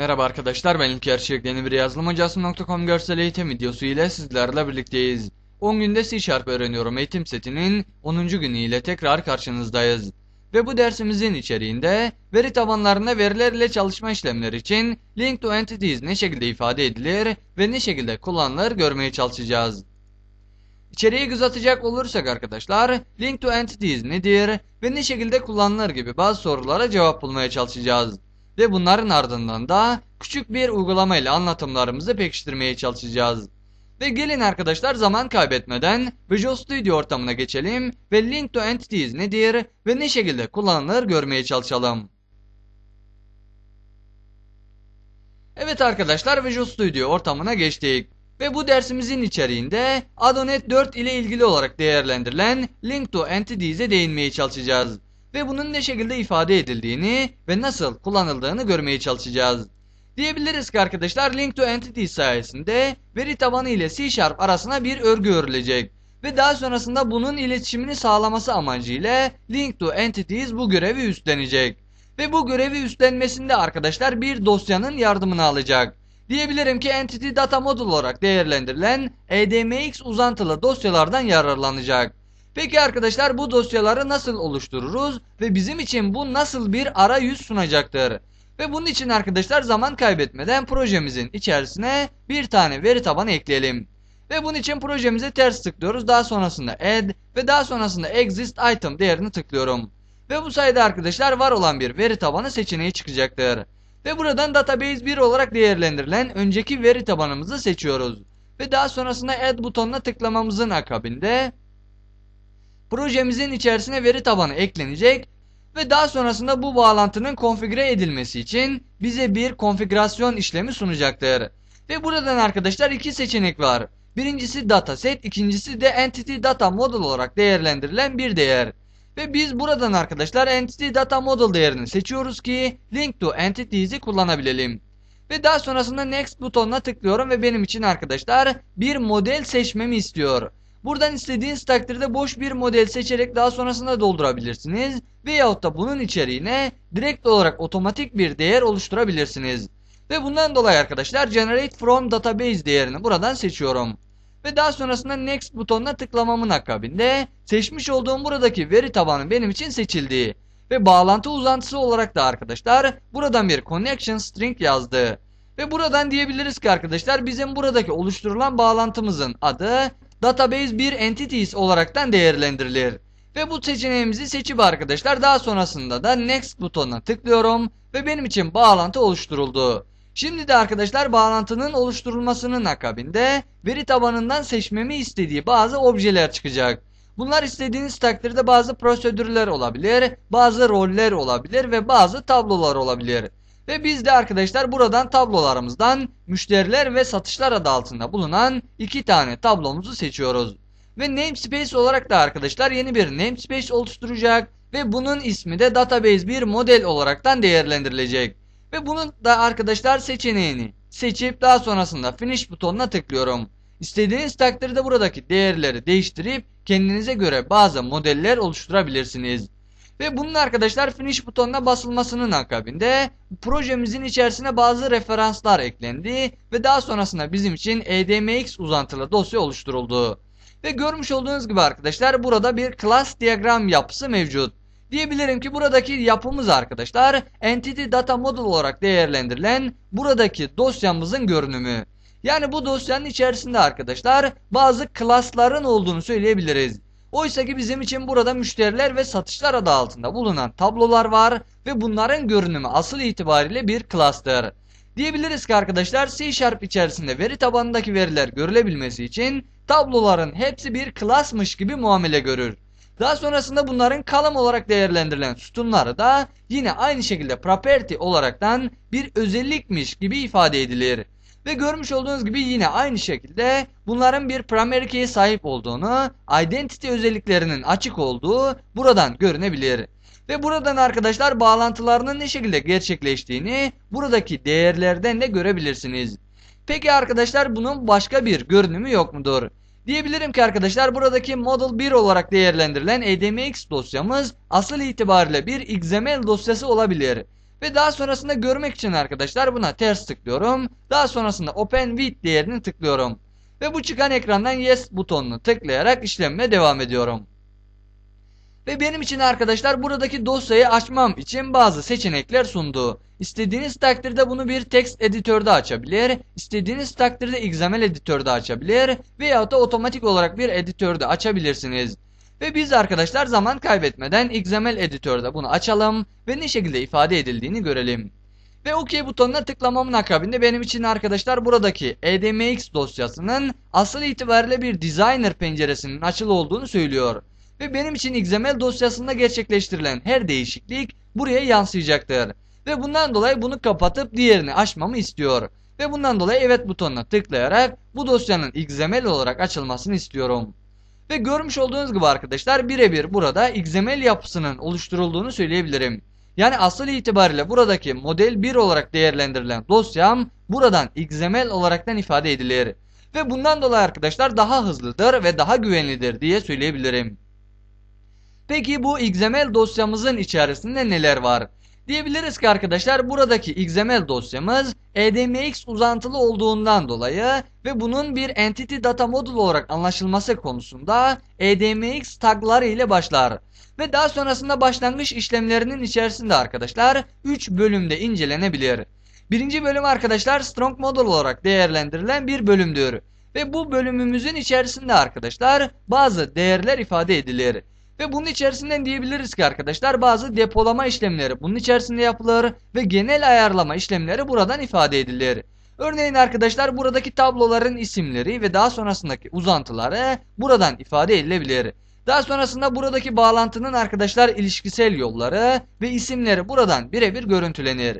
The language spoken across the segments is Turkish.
Merhaba arkadaşlar ben İlker Çelik yeni bir yazılımhocası.com görsel eğitim videosu ile sizlerle birlikteyiz. 10 günde C Sharp öğreniyorum eğitim setinin 10. günü ile tekrar karşınızdayız. Ve bu dersimizin içeriğinde veri tabanlarında veriler ile çalışma işlemleri için link to entities ne şekilde ifade edilir ve ne şekilde kullanılır görmeye çalışacağız. İçeriği göz atacak olursak arkadaşlar link to entities nedir ve ne şekilde kullanılır gibi bazı sorulara cevap bulmaya çalışacağız. Ve bunların ardından da küçük bir uygulama ile anlatımlarımızı pekiştirmeye çalışacağız. Ve gelin arkadaşlar zaman kaybetmeden Visual Studio ortamına geçelim ve Link to Entities nedir ve ne şekilde kullanılır görmeye çalışalım. Evet arkadaşlar Visual Studio ortamına geçtik. Ve bu dersimizin içeriğinde Adonet 4 ile ilgili olarak değerlendirilen Link to Entities'e değinmeye çalışacağız ve bunun ne şekilde ifade edildiğini ve nasıl kullanıldığını görmeye çalışacağız. Diyebiliriz ki arkadaşlar Link to Entity sayesinde veri tabanı ile C Sharp arasına bir örgü örülecek ve daha sonrasında bunun iletişimini sağlaması amacıyla Link to Entities bu görevi üstlenecek. Ve bu görevi üstlenmesinde arkadaşlar bir dosyanın yardımını alacak. Diyebilirim ki Entity Data Model olarak değerlendirilen EDMX uzantılı dosyalardan yararlanacak. Peki arkadaşlar bu dosyaları nasıl oluştururuz ve bizim için bu nasıl bir arayüz sunacaktır? Ve bunun için arkadaşlar zaman kaybetmeden projemizin içerisine bir tane veri tabanı ekleyelim. Ve bunun için projemize ters tıklıyoruz. Daha sonrasında add ve daha sonrasında exist item değerini tıklıyorum. Ve bu sayede arkadaşlar var olan bir veri tabanı seçeneği çıkacaktır. Ve buradan database 1 olarak değerlendirilen önceki veri tabanımızı seçiyoruz. Ve daha sonrasında add butonuna tıklamamızın akabinde projemizin içerisine veri tabanı eklenecek ve daha sonrasında bu bağlantının konfigüre edilmesi için bize bir konfigürasyon işlemi sunacaktır. Ve buradan arkadaşlar iki seçenek var. Birincisi dataset, ikincisi de entity data model olarak değerlendirilen bir değer. Ve biz buradan arkadaşlar entity data model değerini seçiyoruz ki link to entities'i kullanabilelim. Ve daha sonrasında next butonuna tıklıyorum ve benim için arkadaşlar bir model seçmemi istiyor. Buradan istediğiniz takdirde boş bir model seçerek daha sonrasında doldurabilirsiniz. Veyahut da bunun içeriğine direkt olarak otomatik bir değer oluşturabilirsiniz. Ve bundan dolayı arkadaşlar Generate from Database değerini buradan seçiyorum. Ve daha sonrasında Next butonuna tıklamamın akabinde seçmiş olduğum buradaki veri tabanı benim için seçildi. Ve bağlantı uzantısı olarak da arkadaşlar buradan bir connection string yazdı. Ve buradan diyebiliriz ki arkadaşlar bizim buradaki oluşturulan bağlantımızın adı database bir entities olaraktan değerlendirilir. Ve bu seçeneğimizi seçip arkadaşlar daha sonrasında da next butonuna tıklıyorum ve benim için bağlantı oluşturuldu. Şimdi de arkadaşlar bağlantının oluşturulmasının akabinde veri tabanından seçmemi istediği bazı objeler çıkacak. Bunlar istediğiniz takdirde bazı prosedürler olabilir, bazı roller olabilir ve bazı tablolar olabilir. Ve biz de arkadaşlar buradan tablolarımızdan müşteriler ve satışlar adı altında bulunan iki tane tablomuzu seçiyoruz. Ve namespace olarak da arkadaşlar yeni bir namespace oluşturacak ve bunun ismi de database bir model olaraktan değerlendirilecek. Ve bunun da arkadaşlar seçeneğini seçip daha sonrasında finish butonuna tıklıyorum. İstediğiniz takdirde buradaki değerleri değiştirip kendinize göre bazı modeller oluşturabilirsiniz. Ve bunun arkadaşlar finish butonuna basılmasının akabinde projemizin içerisine bazı referanslar eklendi ve daha sonrasında bizim için EDMX uzantılı dosya oluşturuldu. Ve görmüş olduğunuz gibi arkadaşlar burada bir class diagram yapısı mevcut. Diyebilirim ki buradaki yapımız arkadaşlar Entity Data Model olarak değerlendirilen buradaki dosyamızın görünümü. Yani bu dosyanın içerisinde arkadaşlar bazı klasların olduğunu söyleyebiliriz. Oysa ki bizim için burada müşteriler ve satışlar adı altında bulunan tablolar var ve bunların görünümü asıl itibariyle bir cluster. Diyebiliriz ki arkadaşlar C Sharp içerisinde veri tabanındaki veriler görülebilmesi için tabloların hepsi bir classmış gibi muamele görür. Daha sonrasında bunların kalem olarak değerlendirilen sütunları da yine aynı şekilde property olaraktan bir özellikmiş gibi ifade edilir. Ve görmüş olduğunuz gibi yine aynı şekilde bunların bir primary key'e sahip olduğunu, identity özelliklerinin açık olduğu buradan görünebilir. Ve buradan arkadaşlar bağlantılarının ne şekilde gerçekleştiğini buradaki değerlerden de görebilirsiniz. Peki arkadaşlar bunun başka bir görünümü yok mudur? Diyebilirim ki arkadaşlar buradaki Model 1 olarak değerlendirilen ADMX dosyamız asıl itibariyle bir XML dosyası olabilir. Ve daha sonrasında görmek için arkadaşlar buna ters tıklıyorum. Daha sonrasında Open With değerini tıklıyorum. Ve bu çıkan ekrandan Yes butonunu tıklayarak işlemime devam ediyorum. Ve benim için arkadaşlar buradaki dosyayı açmam için bazı seçenekler sundu. İstediğiniz takdirde bunu bir text editörde açabilir, istediğiniz takdirde XML editörde açabilir veya da otomatik olarak bir editörde açabilirsiniz. Ve biz arkadaşlar zaman kaybetmeden XML editörde bunu açalım ve ne şekilde ifade edildiğini görelim. Ve OK butonuna tıklamamın akabinde benim için arkadaşlar buradaki EDMX dosyasının asıl itibariyle bir designer penceresinin açılı olduğunu söylüyor. Ve benim için XML dosyasında gerçekleştirilen her değişiklik buraya yansıyacaktır. Ve bundan dolayı bunu kapatıp diğerini açmamı istiyor. Ve bundan dolayı evet butonuna tıklayarak bu dosyanın XML olarak açılmasını istiyorum. Ve görmüş olduğunuz gibi arkadaşlar birebir burada XML yapısının oluşturulduğunu söyleyebilirim. Yani asıl itibariyle buradaki model 1 olarak değerlendirilen dosyam buradan XML olaraktan ifade edilir. Ve bundan dolayı arkadaşlar daha hızlıdır ve daha güvenlidir diye söyleyebilirim. Peki bu XML dosyamızın içerisinde neler var? Diyebiliriz ki arkadaşlar buradaki XML dosyamız EDMX uzantılı olduğundan dolayı ve bunun bir Entity Data Model olarak anlaşılması konusunda EDMX tagları ile başlar. Ve daha sonrasında başlangıç işlemlerinin içerisinde arkadaşlar 3 bölümde incelenebilir. Birinci bölüm arkadaşlar Strong Model olarak değerlendirilen bir bölümdür. Ve bu bölümümüzün içerisinde arkadaşlar bazı değerler ifade edilir. Ve bunun içerisinden diyebiliriz ki arkadaşlar bazı depolama işlemleri bunun içerisinde yapılır ve genel ayarlama işlemleri buradan ifade edilir. Örneğin arkadaşlar buradaki tabloların isimleri ve daha sonrasındaki uzantıları buradan ifade edilebilir. Daha sonrasında buradaki bağlantının arkadaşlar ilişkisel yolları ve isimleri buradan birebir görüntülenir.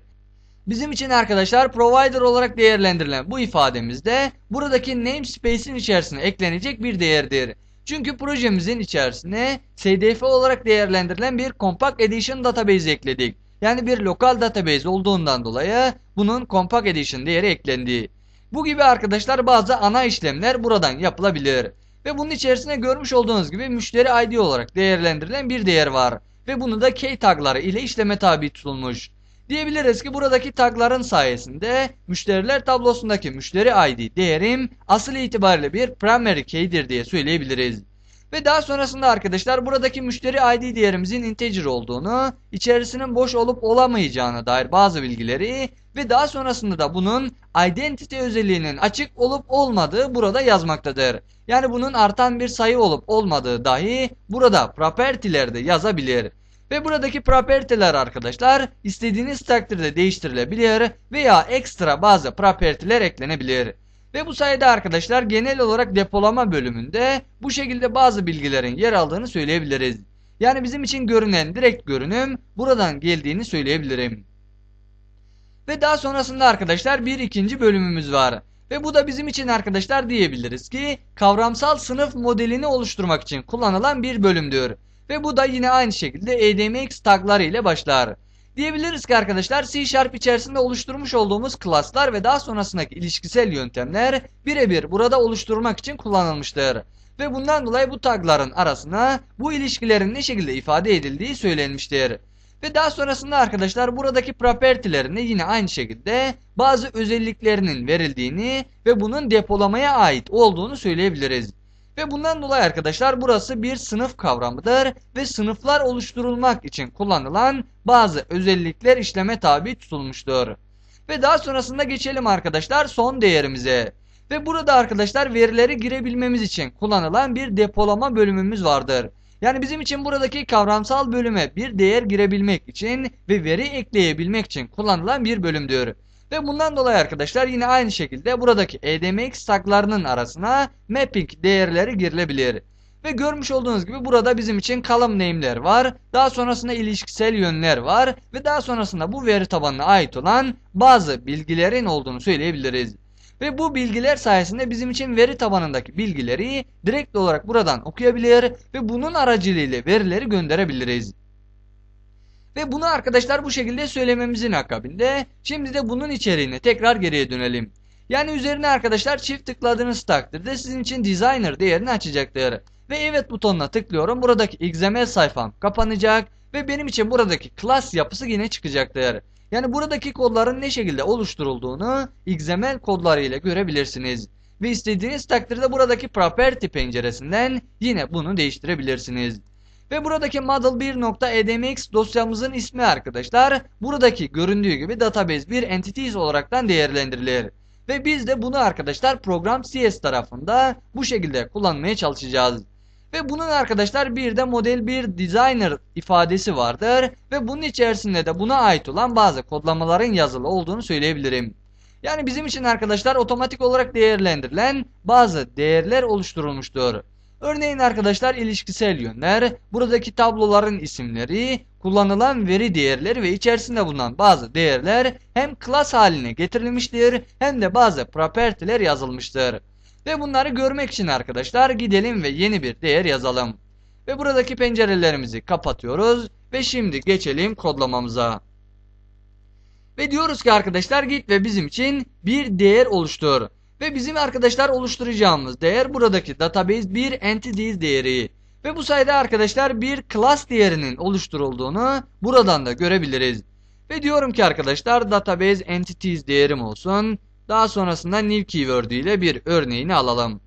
Bizim için arkadaşlar provider olarak değerlendirilen bu ifademizde buradaki namespace'in içerisine eklenecek bir değerdir. Çünkü projemizin içerisine SDF olarak değerlendirilen bir Compact Edition database ekledik. Yani bir lokal database olduğundan dolayı bunun Compact Edition değeri eklendi. Bu gibi arkadaşlar bazı ana işlemler buradan yapılabilir. Ve bunun içerisine görmüş olduğunuz gibi müşteri ID olarak değerlendirilen bir değer var. Ve bunu da key tagları ile işleme tabi tutulmuş. Diyebiliriz ki buradaki tagların sayesinde müşteriler tablosundaki müşteri ID değerim asıl itibariyle bir primary key'dir diye söyleyebiliriz. Ve daha sonrasında arkadaşlar buradaki müşteri ID değerimizin integer olduğunu, içerisinin boş olup olamayacağına dair bazı bilgileri ve daha sonrasında da bunun identity özelliğinin açık olup olmadığı burada yazmaktadır. Yani bunun artan bir sayı olup olmadığı dahi burada property'lerde yazabilir. Ve buradaki property'ler arkadaşlar istediğiniz takdirde değiştirilebilir veya ekstra bazı property'ler eklenebilir. Ve bu sayede arkadaşlar genel olarak depolama bölümünde bu şekilde bazı bilgilerin yer aldığını söyleyebiliriz. Yani bizim için görünen direkt görünüm buradan geldiğini söyleyebilirim. Ve daha sonrasında arkadaşlar bir ikinci bölümümüz var. Ve bu da bizim için arkadaşlar diyebiliriz ki kavramsal sınıf modelini oluşturmak için kullanılan bir bölümdür. Ve bu da yine aynı şekilde ADMX tagları ile başlar. Diyebiliriz ki arkadaşlar C Sharp içerisinde oluşturmuş olduğumuz klaslar ve daha sonrasındaki ilişkisel yöntemler birebir burada oluşturmak için kullanılmıştır. Ve bundan dolayı bu tagların arasına bu ilişkilerin ne şekilde ifade edildiği söylenmiştir. Ve daha sonrasında arkadaşlar buradaki property'lerine yine aynı şekilde bazı özelliklerinin verildiğini ve bunun depolamaya ait olduğunu söyleyebiliriz. Ve bundan dolayı arkadaşlar burası bir sınıf kavramıdır ve sınıflar oluşturulmak için kullanılan bazı özellikler işleme tabi tutulmuştur. Ve daha sonrasında geçelim arkadaşlar son değerimize. Ve burada arkadaşlar verileri girebilmemiz için kullanılan bir depolama bölümümüz vardır. Yani bizim için buradaki kavramsal bölüme bir değer girebilmek için ve veri ekleyebilmek için kullanılan bir bölümdür. Ve bundan dolayı arkadaşlar yine aynı şekilde buradaki EDMX taglarının arasına mapping değerleri girilebilir. Ve görmüş olduğunuz gibi burada bizim için column name'ler var. Daha sonrasında ilişkisel yönler var. Ve daha sonrasında bu veri tabanına ait olan bazı bilgilerin olduğunu söyleyebiliriz. Ve bu bilgiler sayesinde bizim için veri tabanındaki bilgileri direkt olarak buradan okuyabilir ve bunun aracılığıyla verileri gönderebiliriz. Ve bunu arkadaşlar bu şekilde söylememizin akabinde şimdi de bunun içeriğine tekrar geriye dönelim. Yani üzerine arkadaşlar çift tıkladığınız takdirde sizin için designer değerini açacaktır. Ve evet butonuna tıklıyorum. Buradaki XML sayfam kapanacak Ve benim için buradaki class yapısı yine çıkacaktır. Yani buradaki kodların ne şekilde oluşturulduğunu XML kodları ile görebilirsiniz. Ve istediğiniz takdirde buradaki property penceresinden yine bunu değiştirebilirsiniz. Ve buradaki model1.edmx dosyamızın ismi arkadaşlar buradaki göründüğü gibi database bir entities olaraktan değerlendirilir. Ve biz de bunu arkadaşlar program CS tarafında bu şekilde kullanmaya çalışacağız. Ve bunun arkadaşlar bir de model bir designer ifadesi vardır. Ve bunun içerisinde de buna ait olan bazı kodlamaların yazılı olduğunu söyleyebilirim. Yani bizim için arkadaşlar otomatik olarak değerlendirilen bazı değerler oluşturulmuştur. Örneğin arkadaşlar ilişkisel yönler, buradaki tabloların isimleri, kullanılan veri değerleri ve içerisinde bulunan bazı değerler hem class haline getirilmiştir hem de bazı property'ler yazılmıştır. Ve bunları görmek için arkadaşlar gidelim ve yeni bir değer yazalım. Ve buradaki pencerelerimizi kapatıyoruz ve şimdi geçelim kodlamamıza. Ve diyoruz ki arkadaşlar git ve bizim için bir değer oluştur. Ve bizim arkadaşlar oluşturacağımız değer buradaki database bir entities değeri. Ve bu sayede arkadaşlar bir class değerinin oluşturulduğunu buradan da görebiliriz. Ve diyorum ki arkadaşlar database entities değerim olsun. Daha sonrasında new keyword ile bir örneğini alalım.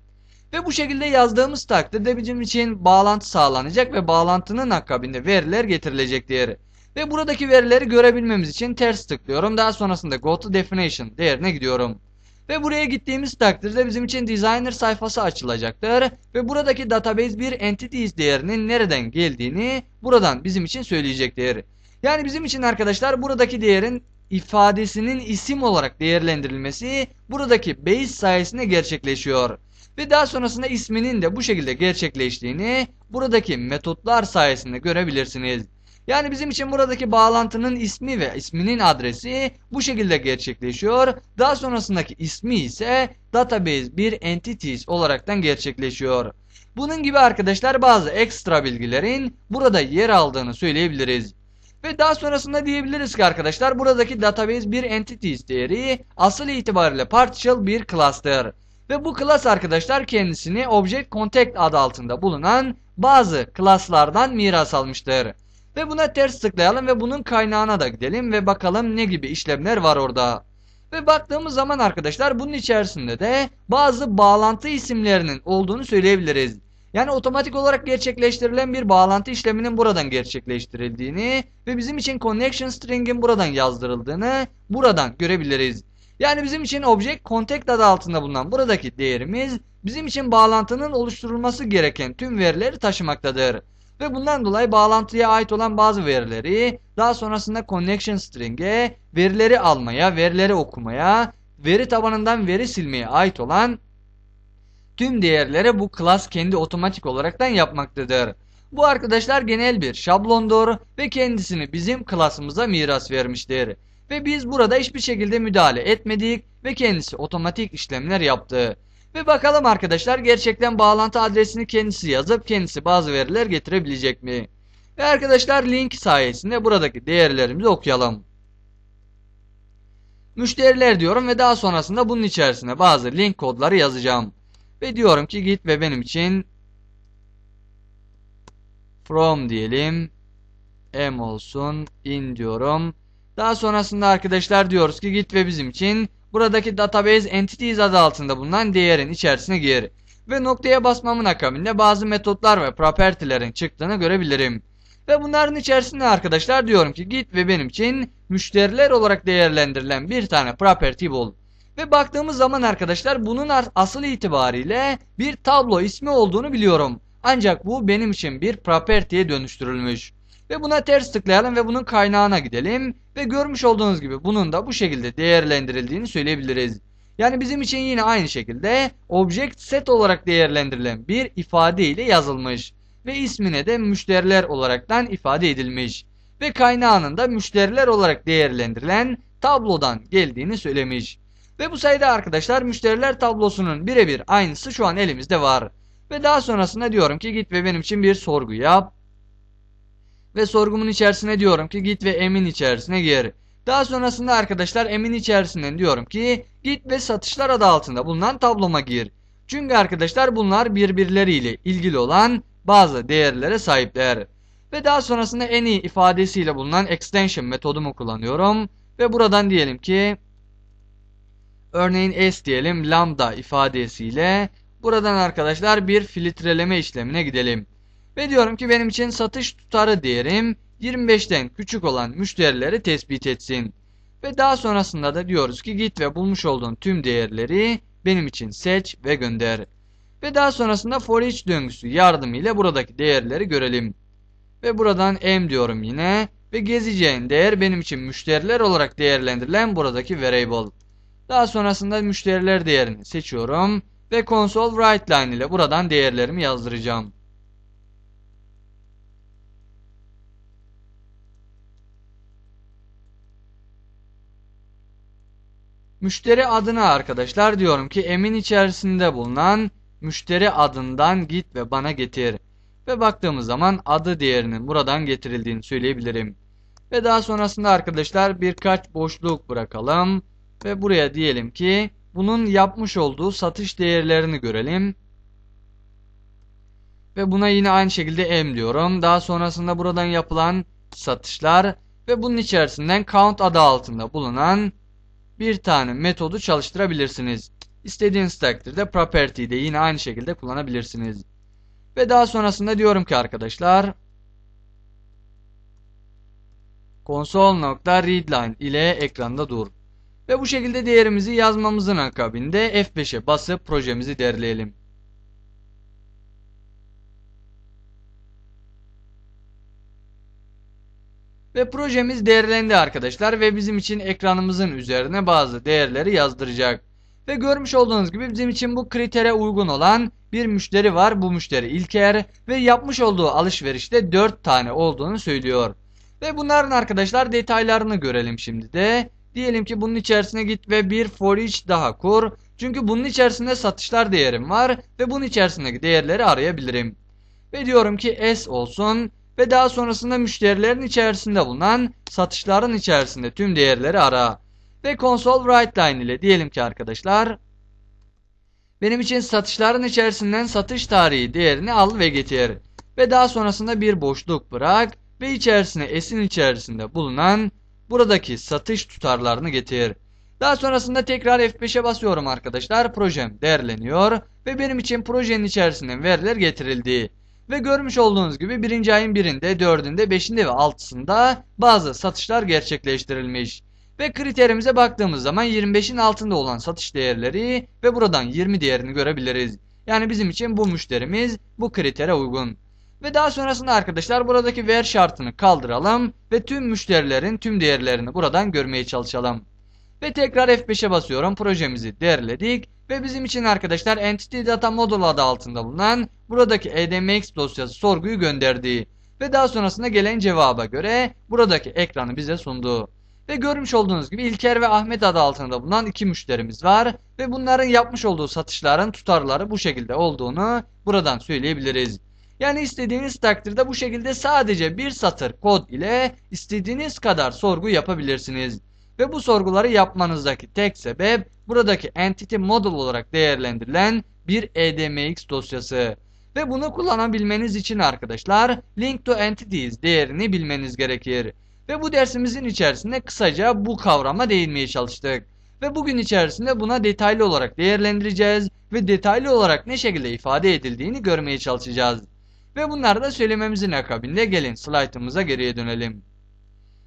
Ve bu şekilde yazdığımız takdirde bizim için bağlantı sağlanacak ve bağlantının akabinde veriler getirilecektir. Ve buradaki verileri görebilmemiz için ters tıklıyorum. Daha sonrasında go to definition değerine gidiyorum. Ve buraya gittiğimiz takdirde bizim için designer sayfası açılacaktır. Ve buradaki database bir entities değerinin nereden geldiğini buradan bizim için söyleyecektir. Yani bizim için arkadaşlar buradaki değerin ifadesinin isim olarak değerlendirilmesi buradaki base sayesinde gerçekleşiyor. Ve daha sonrasında isminin de bu şekilde gerçekleştiğini buradaki metotlar sayesinde görebilirsiniz. Yani bizim için buradaki bağlantının ismi ve isminin adresi bu şekilde gerçekleşiyor. Daha sonrasındaki ismi ise database bir entities olaraktan gerçekleşiyor. Bunun gibi arkadaşlar bazı ekstra bilgilerin burada yer aldığını söyleyebiliriz. Ve daha sonrasında diyebiliriz ki arkadaşlar buradaki database bir entities değeri asıl itibariyle partial bir class'tır. Ve bu class arkadaşlar kendisini object contact adı altında bulunan bazı class'lardan miras almıştır. Ve buna ters tıklayalım ve bunun kaynağına da gidelim ve bakalım ne gibi işlemler var orada. Ve baktığımız zaman arkadaşlar bunun içerisinde de bazı bağlantı isimlerinin olduğunu söyleyebiliriz. Yani otomatik olarak gerçekleştirilen bir bağlantı işleminin buradan gerçekleştirildiğini ve bizim için connection string'in buradan yazdırıldığını buradan görebiliriz. Yani bizim için object contact adı altında bulunan buradaki değerimiz bizim için bağlantının oluşturulması gereken tüm verileri taşımaktadır. Ve bundan dolayı bağlantıya ait olan bazı verileri daha sonrasında connection string'e verileri almaya, verileri okumaya, veri tabanından veri silmeye ait olan tüm değerlere bu class kendi otomatik olaraktan yapmaktadır. Bu arkadaşlar genel bir şablondur ve kendisini bizim klasımıza miras vermiştir. Ve biz burada hiçbir şekilde müdahale etmedik ve kendisi otomatik işlemler yaptı. Ve bakalım arkadaşlar gerçekten bağlantı adresini kendisi yazıp kendisi bazı veriler getirebilecek mi? Ve arkadaşlar link sayesinde buradaki değerlerimizi okuyalım. Müşteriler diyorum ve daha sonrasında bunun içerisine bazı link kodları yazacağım. Ve diyorum ki git ve benim için from diyelim m olsun in diyorum. Daha sonrasında arkadaşlar diyoruz ki git ve bizim için buradaki database entities adı altında bulunan değerin içerisine gir. Ve noktaya basmamın akabinde bazı metotlar ve property'lerin çıktığını görebilirim. Ve bunların içerisinde arkadaşlar diyorum ki git ve benim için müşteriler olarak değerlendirilen bir tane property bul. Ve baktığımız zaman arkadaşlar bunun asıl itibariyle bir tablo ismi olduğunu biliyorum. Ancak bu benim için bir property'ye dönüştürülmüş. Ve buna ters tıklayalım ve bunun kaynağına gidelim. Ve görmüş olduğunuz gibi bunun da bu şekilde değerlendirildiğini söyleyebiliriz. Yani bizim için yine aynı şekilde object set olarak değerlendirilen bir ifade ile yazılmış. Ve ismine de müşteriler olaraktan ifade edilmiş. Ve kaynağının da müşteriler olarak değerlendirilen tablodan geldiğini söylemiş. Ve bu sayede arkadaşlar müşteriler tablosunun birebir aynısı şu an elimizde var. Ve daha sonrasında diyorum ki git ve benim için bir sorgu yap. Ve sorgumun içerisine diyorum ki git ve emin içerisine gir. Daha sonrasında arkadaşlar emin içerisinden diyorum ki git ve satışlar adı altında bulunan tabloma gir. Çünkü arkadaşlar bunlar birbirleriyle ilgili olan bazı değerlere sahipler. Ve daha sonrasında en iyi ifadesiyle bulunan extension metodumu kullanıyorum. Ve buradan diyelim ki örneğin s diyelim lambda ifadesiyle buradan arkadaşlar bir filtreleme işlemine gidelim. Ve diyorum ki benim için satış tutarı değerim 25'ten küçük olan müşterileri tespit etsin. Ve daha sonrasında da diyoruz ki git ve bulmuş olduğun tüm değerleri benim için seç ve gönder. Ve daha sonrasında for each döngüsü yardımıyla buradaki değerleri görelim. Ve buradan m diyorum yine. Ve gezeceğin değer benim için müşteriler olarak değerlendirilen buradaki variable. Daha sonrasında müşteriler değerini seçiyorum. Ve console write line ile buradan değerlerimi yazdıracağım. Müşteri adına arkadaşlar diyorum ki emin içerisinde bulunan müşteri adından git ve bana getir. Ve baktığımız zaman adı değerinin buradan getirildiğini söyleyebilirim. Ve daha sonrasında arkadaşlar birkaç boşluk bırakalım. Ve buraya diyelim ki bunun yapmış olduğu satış değerlerini görelim. Ve buna yine aynı şekilde M diyorum. Daha sonrasında buradan yapılan satışlar ve bunun içerisinden count adı altında bulunan bir tane metodu çalıştırabilirsiniz. İstediğiniz takdirde property'yi de yine aynı şekilde kullanabilirsiniz. Ve daha sonrasında diyorum ki arkadaşlar console.readline ile ekranda dur. Ve bu şekilde değerimizi yazmamızın akabinde F5'e basıp projemizi derleyelim. Ve projemiz değerlendi arkadaşlar ve bizim için ekranımızın üzerine bazı değerleri yazdıracak. Ve görmüş olduğunuz gibi bizim için bu kritere uygun olan bir müşteri var. Bu müşteri İlker ve yapmış olduğu alışverişte 4 tane olduğunu söylüyor. Ve bunların arkadaşlar detaylarını görelim şimdi de. Diyelim ki bunun içerisine git ve bir for each daha kur. Çünkü bunun içerisinde satışlar değerim var ve bunun içerisindeki değerleri arayabilirim. Ve diyorum ki S olsun ve daha sonrasında müşterilerin içerisinde bulunan satışların içerisinde tüm değerleri ara. Ve console write line ile diyelim ki arkadaşlar benim için satışların içerisinden satış tarihi değerini al ve getir. Ve daha sonrasında bir boşluk bırak ve içerisine S'in içerisinde bulunan buradaki satış tutarlarını getir. Daha sonrasında tekrar F5'e basıyorum arkadaşlar. Projem değerleniyor ve benim için projenin içerisinden veriler getirildi. Ve görmüş olduğunuz gibi birinci ayın birinde, dördünde, beşinde ve altısında bazı satışlar gerçekleştirilmiş. Ve kriterimize baktığımız zaman 25'in altında olan satış değerleri ve buradan 20 değerini görebiliriz. Yani bizim için bu müşterimiz bu kritere uygun. Ve daha sonrasında arkadaşlar buradaki ver şartını kaldıralım ve tüm müşterilerin tüm değerlerini buradan görmeye çalışalım. Ve tekrar F5'e basıyorum. Projemizi değerledik. Ve bizim için arkadaşlar Entity Data Model adı altında bulunan buradaki EDMX dosyası sorguyu gönderdi. Ve daha sonrasında gelen cevaba göre buradaki ekranı bize sundu. Ve görmüş olduğunuz gibi İlker ve Ahmet adı altında bulunan iki müşterimiz var. Ve bunların yapmış olduğu satışların tutarları bu şekilde olduğunu buradan söyleyebiliriz. Yani istediğiniz takdirde bu şekilde sadece bir satır kod ile istediğiniz kadar sorgu yapabilirsiniz. Ve bu sorguları yapmanızdaki tek sebep buradaki entity model olarak değerlendirilen bir EDMX dosyası. Ve bunu kullanabilmeniz için arkadaşlar link to entities değerini bilmeniz gerekir. Ve bu dersimizin içerisinde kısaca bu kavrama değinmeye çalıştık. Ve bugün içerisinde buna detaylı olarak değerlendireceğiz ve detaylı olarak ne şekilde ifade edildiğini görmeye çalışacağız. Ve bunları da söylememizin akabinde gelin slaytımıza geriye dönelim.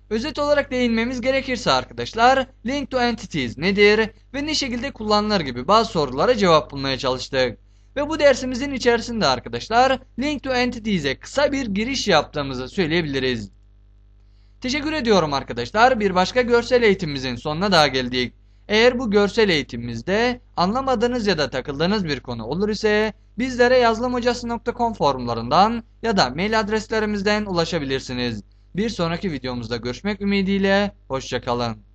Özet olarak değinmemiz gerekirse arkadaşlar Link to Entities nedir ve ne şekilde kullanılır gibi bazı sorulara cevap bulmaya çalıştık. Ve bu dersimizin içerisinde arkadaşlar Link to Entities'e kısa bir giriş yaptığımızı söyleyebiliriz. Teşekkür ediyorum arkadaşlar. Bir başka görsel eğitimimizin sonuna daha geldik. Eğer bu görsel eğitimimizde anlamadığınız ya da takıldığınız bir konu olur ise bizlere yazılımhocası.com forumlarından ya da mail adreslerimizden ulaşabilirsiniz. Bir sonraki videomuzda görüşmek ümidiyle, hoşçakalın.